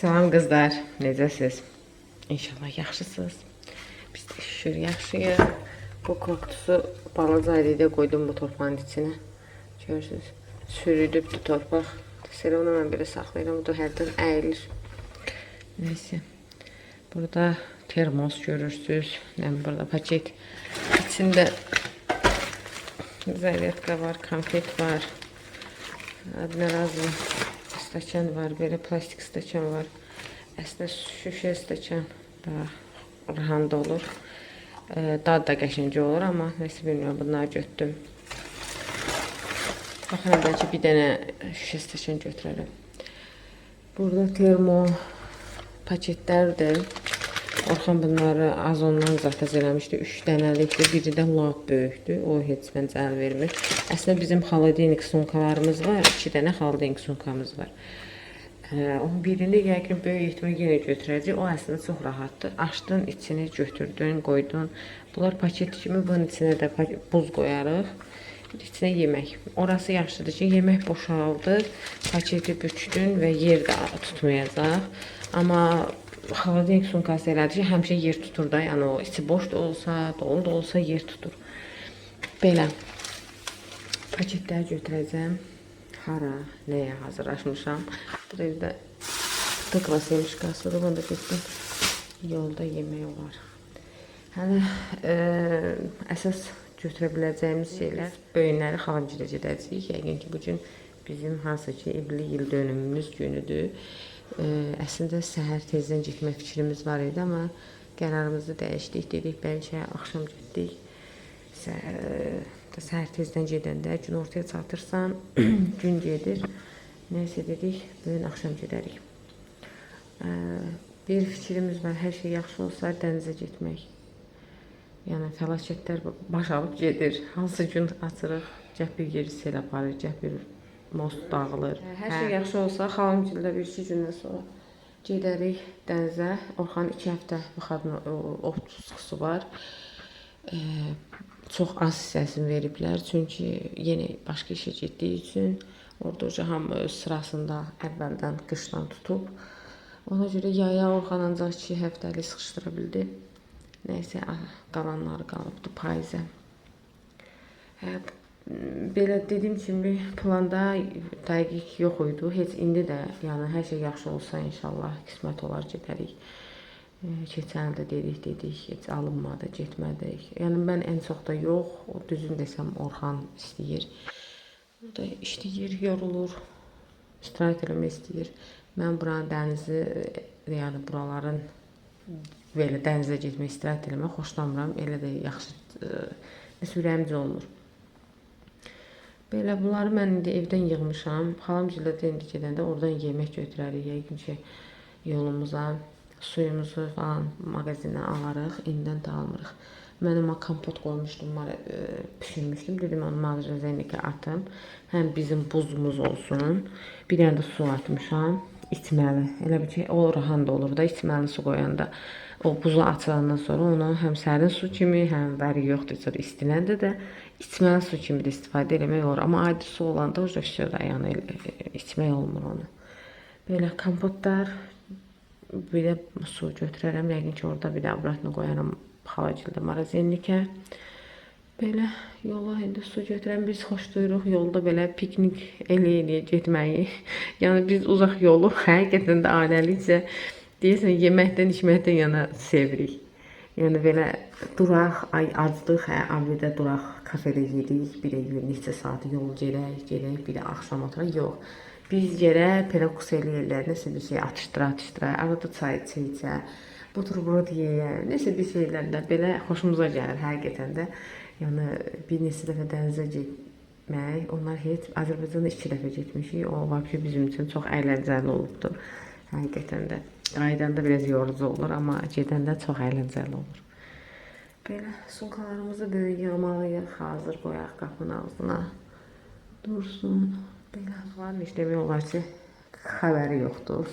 Salam qızlar, necəsiz? İnşallah yaxşısınız. Biz də şükür yaxşıyıq. Bu kaktusu balaca ayrıda qoydum bu torpağın içinə. Görürsünüz, sürüdübdür torpaq. Desələ onu mən belə saxlayıram, bu da hərdən əyilir. Neyse. Burada termos görürsünüz. Yəni burada paket. İçində zaryatka var, konfet var. Одноразовый stəkan var, belə plastik stəkan var. Əslində şüşə stəkan daha rahanda olur. Ee, Dad da qəşəng olur, amma nəsə bilmirəm, bunları götürdüm. Baxıram bəlkə bir dənə şüşə stəkan götürərəm. Burada termo paketlərdir. Orxan bunları Azondan zakaz eləmişdi. 3 dənəlikdir. Biri də lap böyükdür. O heç məncə əl vermir. Əslində bizim xaladenik sumkalarımız var. 2 dənə xaladenik sumkamız var. Ee, o birini yəqin böyük ehtimal yenə götürəcək. O əslində çox rahatdır. Açdın, içini götürdün, qoydun. Bunlar paket kimi bunun içinə də buz qoyarıq. İçinə yemək. Orası yaxşıdır ki, yemək boşaldı, paketi bükdün və yer də tutmayacaq. Amma xaladenik sumkası elədir ki, həmişə yer tutur da. Yəni o içi boş da olsa, dolu da olsa yer tutur. Belə paketləri götürəcəm. Hara, nəyə hazırlaşmışam. Bu da evdə tıqla semişkasıdır. Bunu da getdim. Yolda yemək olar. Hələ e, əsas götürə biləcəyimiz şeylər böyünləri xalamgilə gedəcəyik. Yəqin ki, bu gün bizim hansı ki, evlilik il dönümümüz günüdür. E, əslində səhər tezdən getmək fikrimiz var idi, amma qərarımızı dəyişdik. Dedik bəlkə axşam getdik. Səhər, səhər tezdən gedəndə gün ortaya çatırsan, gün gedir. Nəysə dedik, bu gün axşam gedərik. Ə, Bir fikrimiz var, hər şey yaxşı olsa dənizə getmək. Yəni fəlakətlər baş alıb gedir. Hansı gün açırıq, gəh bir yeri sel aparır, gəh bir most dağılır. Hər şey yaxşı olsa, xalam gildə bir iki gündən sonra gedərik dənizə. Orxan 2 həftə xadın ot sıxısı var. Ə, çox az hissəsini veriblər, çünki yenə başqa işə getdiyi üçün orada uca hamı öz sırasında əvvəldən qışdan tutub. Ona görə yaya Orxan ancaq 2 həftəlik sıxışdıra bildi. Nəysə qalanları qalıbdı payıza. Hə, belə dediyim kimi planda dəqiq yox idi. Heç indi də, yəni hər şey yaxşı olsa inşallah qismət olar gedərik. E, Keçən il də dedik, dedik, heç alınmadı, getmədik. Yəni mən ən çox da yox, o düzün desəm Orxan istəyir. O da işləyir, yorulur, istirahət eləmək istəyir. Mən buranın dənizi, e, yəni buraların belə dənizə getmək, istirahət eləmək xoşlamıram. Elə də yaxşı e, nəsə ürəyimcə olmur. Belə bunları mən indi evdən yığmışam. Xalam gilə də indi gedəndə oradan yemək götürərik. Yəqin ki, yolumuza suyumuzu falan mağazindən alarıq, indidən də almırıq. Mən amma kompot qoymuşdum, e, bişirmişdim. Dedim onu mağazinə atım. Həm bizim buzumuz olsun. Bir dənə də su atmışam. İçməli. Elə bir ki, o rahat da olur da içməli su qoyanda. O buzu açılandan sonra onu həm sərin su kimi, həm bəri yoxdur, sonra istinəndə də içməli su kimi də istifadə eləmək olur. Amma adi su olanda uca şişir yəni içmək olmur onu. Belə kompotlar bir də su götürərəm. Yəqin ki, orada bir də obratını qoyaram xalacılda marazinlikə. Belə yola indi su götürən biz xoşlayırıq yolda belə piknik eləyə-eləyə getməyi. yəni biz uzaq yolu həqiqətən də ailəlikcə deyəsən yeməkdən, içməkdən yana sevirik. Yəni belə duraq, ay aclıq, hə, abidə duraq, kafedə yedik, bir də neçə saat yol gedək, gedək, bir də axşam oturaq. Yox. Biz yerə perakus eləyirlər, nəsə bir şey atışdıra, atışdıra, arada çay içə-içə, buterbrod yeyə, nəsə bir şeylərdə belə xoşumuza gəlir həqiqətən də. Yəni bir neçə dəfə dənizə getmək, onlar heç Azərbaycanda 2 dəfə getmişik. O vəbşi bizim üçün çox əyləncəli olubdu. Həqiqətən də. Qayıdanda biraz yorucu olur, amma gedəndə çox əyləncəli olur. Belə sumkalarımızı böyük yığmalıyıq, hazır qoyaq qapının ağzına. Dursun. Belə var heç demək olar ki, xəbəri yoxdur.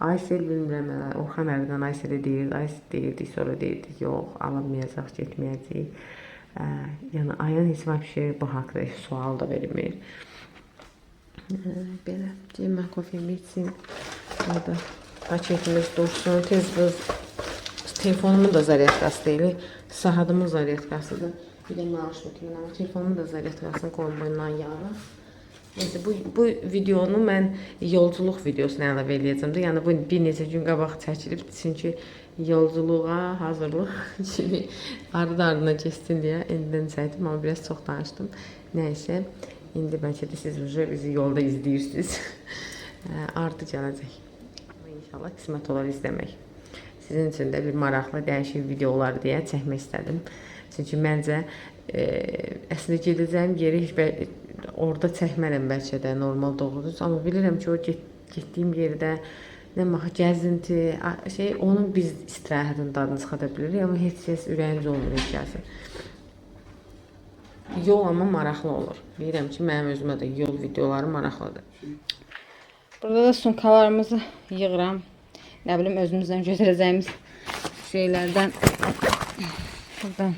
Aysel bilmirəm, Orxan əvvəldən Aysel'e deyirdi, Aysel deyirdi, sonra deyirdi, yox, alınmayacaq, getməyəcək. Ə, yəni Ayın heç vəbşi bu haqda heç sual da vermir. Ə, belə, deyim mən kofemi içsin. Orada paketimiz dursun. Tez biz telefonumun da zaryadkası deyil. Sahadımın zaryadkasıdır. Bir də nauşnikindən. Amma telefonumun da zaryadkasının komboyundan yanır. Necə bu bu videonu mən yolculuq videosuna əlavə eləyəcəm də. Yəni bu bir neçə gün qabaq çəkilib çünki yolculuğa hazırlıq kimi ardı-ardına keçsin deyə indidən çəkdim, amma biraz çox danışdım. Nəysə, indi bəlkə də siz uje bizi yolda izləyirsiniz. Artı gələcək. İnşallah qismət olar izləmək. Sizin üçün də bir maraqlı, dəyişik videolar deyə çəkmək istədim. Çünki məncə e, əslində gedəcəyim yeri heç orada çəkmərəm bəlkə də normal doğrudur. Amma bilirəm ki, o get, getdiyim yerdə nə max gəzinti, şey onun biz istirahətin dadını çıxarda bilirik, amma heç kəs ürəyimiz olmur heç kəsin. Yol amma maraqlı olur. Bilirəm ki, mənim özümə də yol videoları maraqlıdır. Burada da sunkalarımızı yığıram. Nə bilim özümüzdən götürəcəyimiz şeylərdən buradan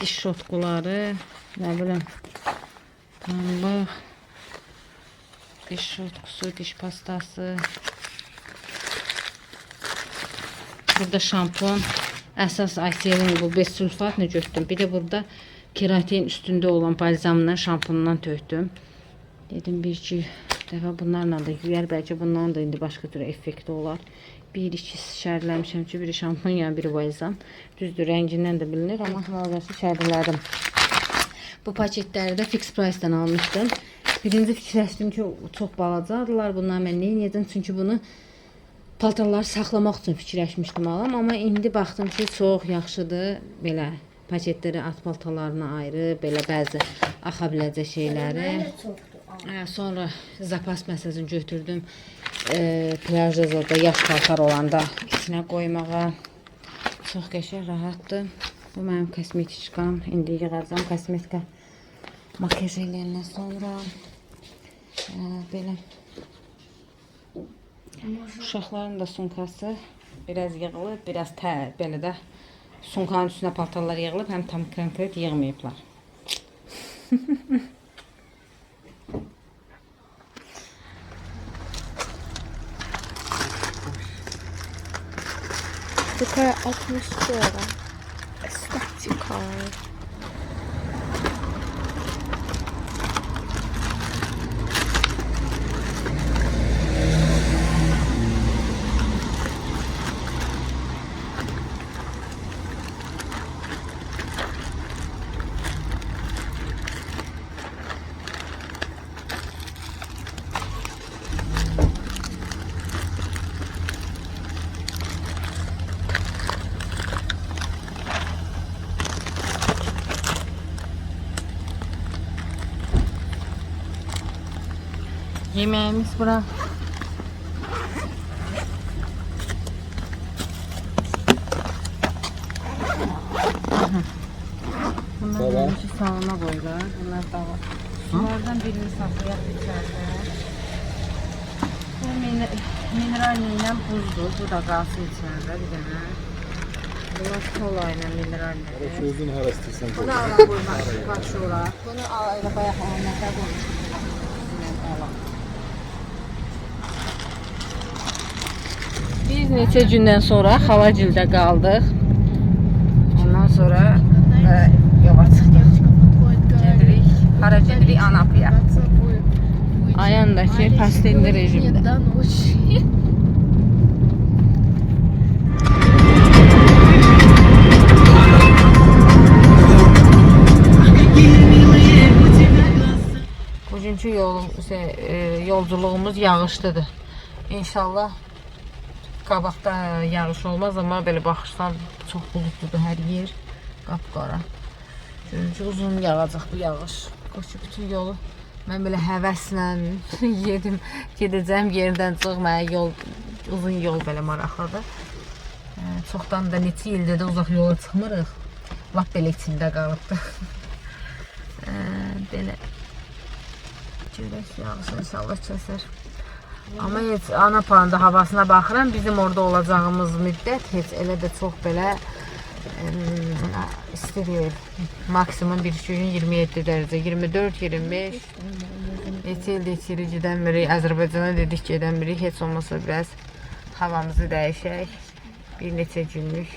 diş şotkuları, nə bilim pambıq, diş şotkusu, diş pastası. Burada şampun, əsas Ayselin bu 5 sulfatını götürdüm. Bir də burada keratin üstündə olan balzamla şampundan tökdüm. Dedim bir iki dəfə bunlarla da yuyar, bəlkə bunların da indi başqa cür effekti olar. Bir iki şərləmişəm ki, biri şampun, yəni biri balzam. Düzdür, rəngindən də bilinir, amma hal-hazırda şərlədim. Bu paketləri də fix price-dan almışdım. Birinci fikirləşdim ki, çox balacadılar. Bunları mən nə edəcəm? Çünki bunu paltarları saxlamaq üçün fikirləşmişdim alam, amma indi baxdım ki, çox yaxşıdır belə paketləri at paltarlarına ayrı, belə bəzi axa biləcək şeyləri. Hə, sonra zapas məsələsini götürdüm. E, plyajda zada yaş paltar olanda içinə qoymağa. Çox qəşəng, rahatdır. Bu mənim kosmetiçkam. İndi yığacam kosmetika makiyaj eləyəndən sonra. E, belə Uşaqların da sunkası biraz yığılıb, biraz tə, belə də sunkanın üstünə paltarlar yığılıb, həm tam konkret yığmayıblar. Такая атмосфера. Эстетика. Yemeğimiz bura. Bunlar önce salona koydular. Bunlar da var. Bunlardan birini saklayıp içeride. Bu min- mineralle buzdu. Bu da kalsın içeride bir tane. Bunlar kola ile mineralle. Uzun harastırsan Bunu ala koymak kaçıyorlar. Bunu ala ile bayağı anlata koymuştum. Ala. Biz Neçə gündən sonra Xavacildə qaldıq. Ondan sonra e, yola çıxdıq. Gedirik. Hara gedirik? Anapiya. Ayandakı pastelli rejimdə. Bugünkü yolum, e, yolculuğumuz yağışlıdır. İnşallah qabaqda yağış olmaz amma belə baxırsan çox buludludur hər yer. Qapqara. Görüncü uzun yağacaq bu yağış. Qoşu bütün yolu mən belə həvəslə yedim. Gedəcəm yerdən çıxmaya yol uzun yol belə maraqlıdır. E, çoxdan da neçə ildir də uzaq yola çıxmırıq. Lap belə içində qalıbdı. e, belə Görək yağış inşallah kəsər. Amma heç ana planında havasına baxıram, bizim orada olacağımız müddət heç elə də çox belə isti deyil. Maksimum bir iki gün 27 dərəcə, 24, 25. Neçə ildir içirik gedəmirik, Azərbaycana dedik gedəmirik, heç olmasa biraz havamızı dəyişək. Bir neçə günlük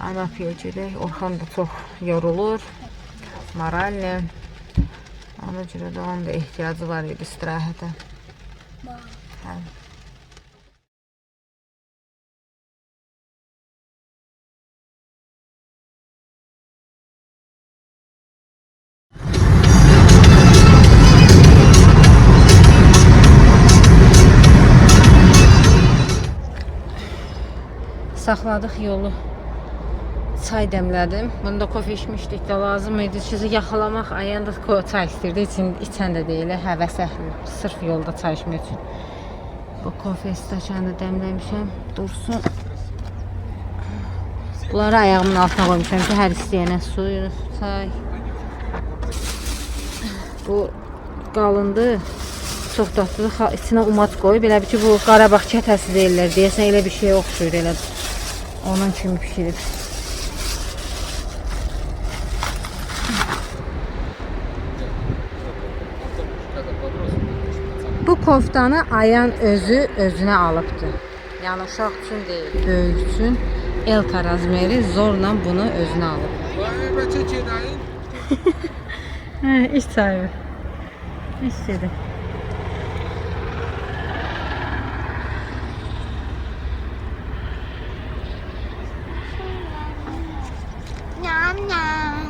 Anapiyaya gedək. Orxan da çox yorulur. Morallə. Ona görə də onun da ehtiyacı var idi istirahətə. Hə. Saxladıq yolu. Çay dəmlədim. Bunda kofe içmişdik də lazım idi. Sizi yaxalamaq ayanda çay istirdi. İçin içən də deyil, həvəsə. Sırf yolda çay içmək üçün. Bu kofe stəkanı dəmləmişəm. Dursun. Bunları ayağımın altına qoymuşam ki, hər istəyənə su, çay. Bu qalındı. Çox dadlıdır. Xa- İçinə umac qoy. Belə bir ki, bu Qarabağ kətəsi deyirlər. Deyəsən elə bir şey oxşuyur elə. Onun kimi pişirib. Bu koftanı Ayan özü özünə alıbdı. Yəni uşaq üçün deyil, böyük üçün Elka razmeri zorla bunu özünə alıb. Hə, iş sahibi. İstedi. Ням ням.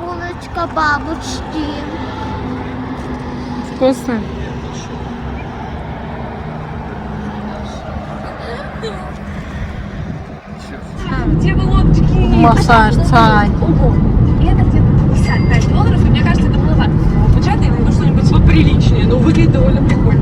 Булочка бабушки. Вкусно. Где вы лодочки? Массаж. И это где-то 55 долларов, и мне кажется, это маловато. Почему я найду что-нибудь поприличнее, но выглядит довольно прикольно.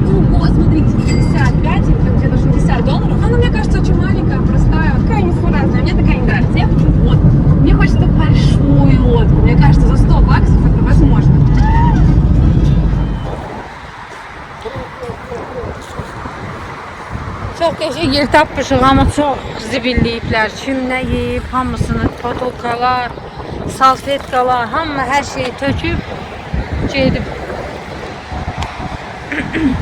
Qəşəng yer tapmışıq, amma çox zibilləyiblər. Kim nə yeyib, hamısını potulkalar, salfetkalar, hamı hər şeyi töküb gedib.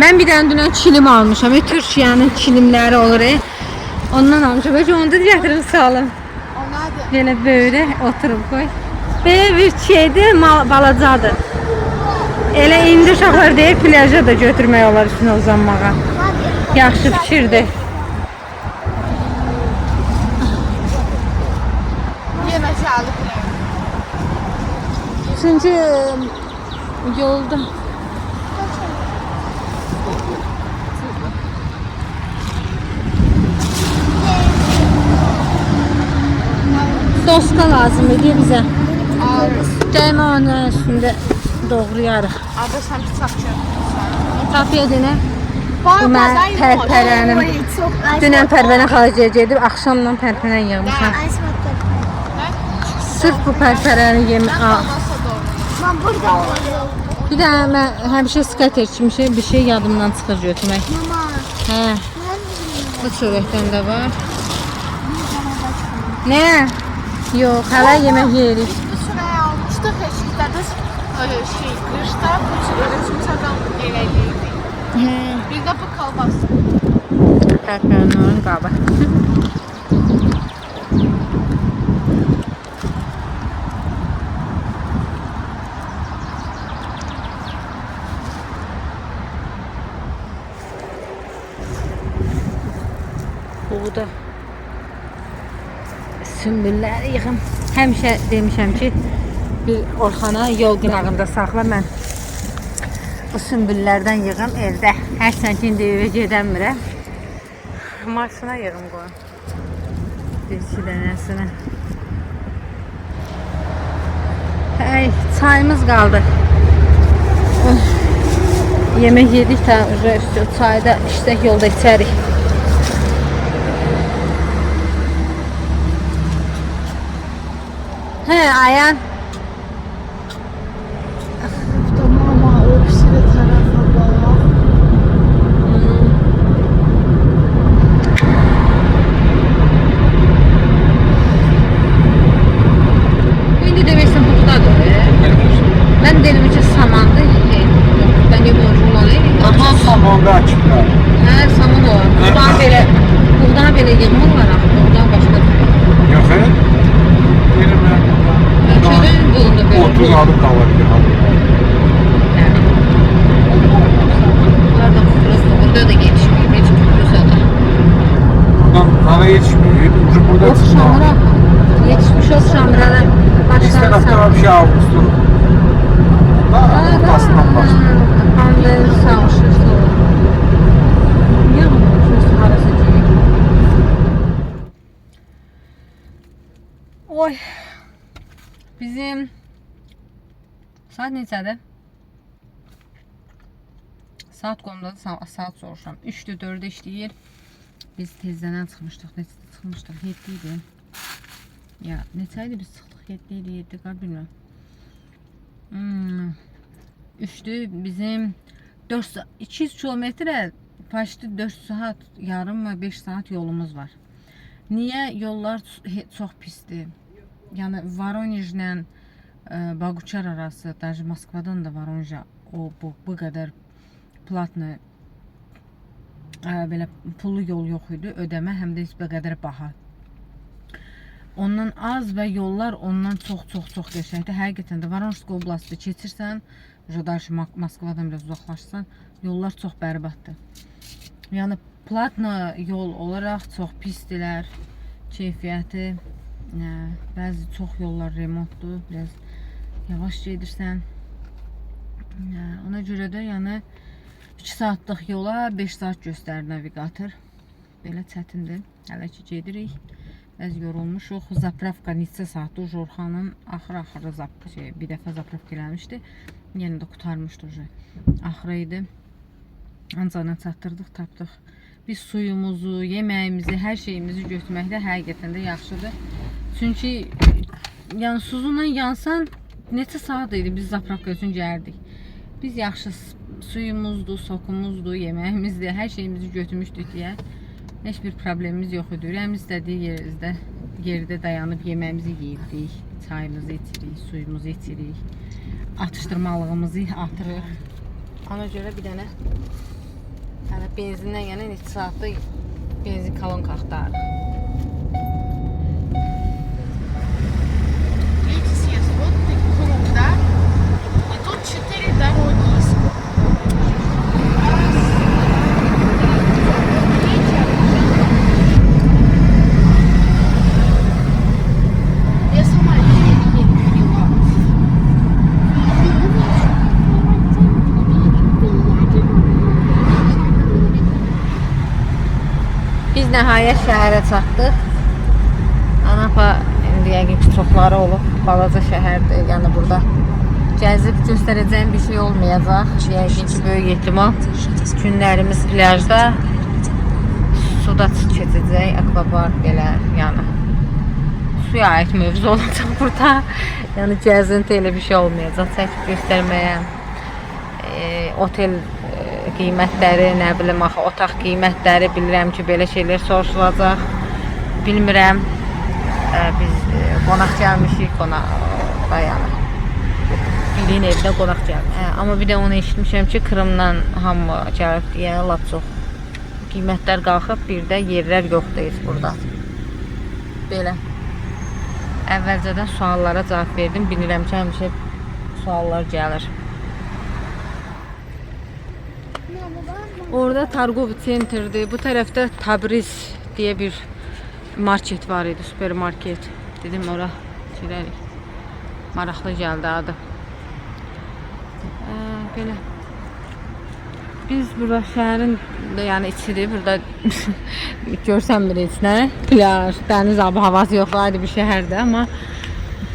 Mən bir dənə dünən kilim almışam. E, Türkiyənin kilimləri olur. E. Ondan almışam. Bəlkə onu da gətirim salım. Belə böyrə oturub qoy. Belə bir şeydir, balacadır. Elə indi uşaqlar deyir plaja da götürmək olar üstünə uzanmağa. Yaxşı fikirdir. Yine sağlık. Çünki e, yolda Soska lazım idi bizə. Dəymə onun üstündə doğrayarıq. Abla sen bıçakçı. Tafiyə denə. Bana Mən pərpərənim. Dünən pərvənə xalacıya gedib axşamdan pərpənə yığmışam. Sırf bu pərpərəni al. Ben burada oluyorum. Bir də mən həmişə skater içmişəm, bir şey yadımdan çıxır götürmək. Mama. Hə, bu çörəkdən də var. Nə? Yox, hələ yemək yeyirik. Biz şuraya almıştık eşiklerdə öyle şey kışta böyle çimçadan geleliydi. Hə, Bu kalbası. pərpərənin qabı. Burada sümbülləri yığım. Həmişə demişəm ki, bir Orxana yol qırağında saxla mən. Bu sümbüllərdən yığım evdə. Hər sən ki indi evə gedəmirəm. Maşına yığım qoyum. Bir iki dənəsini. Hey, çayımız qaldı. Yemək yedik də üstü çayda iştək yolda içərik. He Ayan. Mama o bir tarafa bak. İndi demirsən buğdadır. Mən dedim ki samandı. Hey, Ben de borcum Samonda açıblar. Hə, saman o. Buğdan belə, buğdan belə yığmırlar axı. Buğdan başqa. Yox, he? Yine ben Ölçüdün bulundu belə. 30 alıp kalabilir. Bunlar da kukuruz, burada da gelişmiyor. Hiç kukuruz da. Buradan bana yetişmiyor. Ucu burada Of şamura. Yetişmiş o şamuralar. Biz Başları tarafta sağ. var bir şey Ağustos. Daha ortasından başlıyor. Pandır sağmışır sonra. Yağmur ucuz harası değil. Oy. Bizim saat neçədir? Saat qomdadır, sa- saat soruşuram. 3-dür, 4-də işləyir. Biz tezdən çıxmışdıq. Neçədə çıxmışdıq? 7 idi. Ya, neçə idi biz çıxdıq? 7 idi, 7 qal bilmirəm. Hmm. 3'tü bizim 4 sa- 200 kilometre başlı 4 saat yarım ve 5 saat yolumuz var. Niye yollar ç- he- çok pistir? Yani Voronej'le e, Baguçar arası, даже Moskvadan da Voronej'a o bu, bu kadar platlı e, belə pullu yol yox idi, ödəmə həm də heç bir qədər baha. Ondan az və yollar ondan çox-çox-çox qəşəngdir. Həqiqətən də Voronjsk oblastı keçirsən, Jodalşı Moskvadan biraz uzaqlaşsan, yollar çox bərbaddır. Yəni platna yol olaraq çox pisdilər. Keyfiyyəti ə, bəzi çox yollar remontdur, biraz yavaş gedirsən. Ə, ona görə də yəni 2 saatlıq yola 5 saat göstərir navigator. Belə çətindir. Hələ ki gedirik. Bəz yorulmuşuq. Zapravka neçə saatdır Jorxanın axır-axırı zap şey, bir dəfə zapravka eləmişdi. Yenə də qutarmışdı uje. Axırı idi. Ancaq çatdırdıq, tapdıq. Biz suyumuzu, yeməyimizi, hər şeyimizi götürməkdə həqiqətən də yaxşıdır. Çünki yəni suzunla yansan neçə saat idi biz zapravka üçün gəldik. Biz yaxşı s- suyumuzdur, sokumuzdur, yeməyimizdir, hər şeyimizi götürmüşdük deyə heç bir problemimiz yox idi. Ürəyimiz istədiyi yerimizdə yerdə dayanıb yeməyimizi yeyirdik, çayımızı içirik, suyumuzu içirik, atışdırmalığımızı atırıq. Ona görə bir dənə yəni benzindən yəni neçə saatda benzin kolonka axtarırıq. четыре дороги есть. Я сама еле-еле поняла. Biz nəhayət şəhərə çatdıq. Anapa indi yəqin ki çoxları olub. Balaca şəhərdir. Yəni burada gəzib göstərəcəyim bir şey olmayacaq. Yəqin ki böyük ehtimal günlərimiz plyajda suda keçəcək, akvapark belə, yəni suya aid mövzu olacaq burada. Yəni gəzinti elə bir şey olmayacaq. Çəkib göstərməyə e, otel e, qiymətləri, nə bilim axı otaq qiymətləri bilirəm ki, belə şeylər soruşulacaq. Bilmirəm. E, biz e, qonaq gəlmişik, qonaq dayanır. Bilin evdə qonaq gəlmiş. Hə, amma bir də onu eşitmişəm ki, Krımdan hamı gəlib deyə lap çox qiymətlər qalxıb, bir də yerlər heç burada. Belə. Əvvəlcədən suallara cavab verdim. Bilirəm ki, həmişə suallar gəlir. Orada Targov Center'di. Bu tərəfdə Tabriz diye bir market var idi, süpermarket. Dedim ora girərik. Maraqlı gəldi adı. Ee, belə. Biz burada şəhərin də yəni içidir. Burada görsənmir heç nə. Plyaj, dəniz abi havası yoxdur, ayrı bir şəhərdir, amma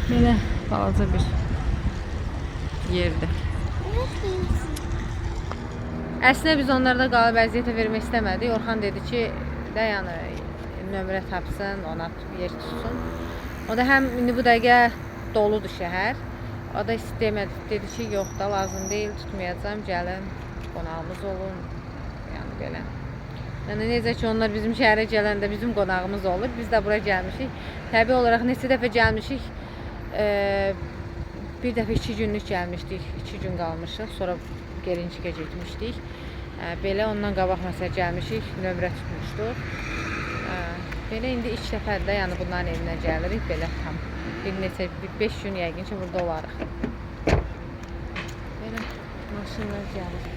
belə balaca bir yerdir. Əslində biz onlarda qalıb əziyyətə vermək istəmədik. Orxan dedi ki, də yəni nömrə tapsın, ona yer tutsun. O da həm indi bu dəqiqə doludur şəhər. O da istəmədi. Dedi ki, yox da lazım deyil, tutmayacağam, gəlin, qonağımız olun. Yəni belə. Yəni necə ki onlar bizim şəhərə gələndə bizim qonağımız olur. Biz də bura gəlmişik. Təbii olaraq neçə dəfə gəlmişik. Eee bir dəfə iki günlük gəlmişdik. iki gün qalmışıq. Sonra Gerincikə getmişdik. Ə, belə ondan qabaq məsəl gəlmişik, nömrə tutmuşduq. Ə, belə indi ilk dəfədir də, yəni bunların evinə gəlirik belə bir neçə 5 gün yəqin ki burada olarıq. Belə maşınlar gəlir.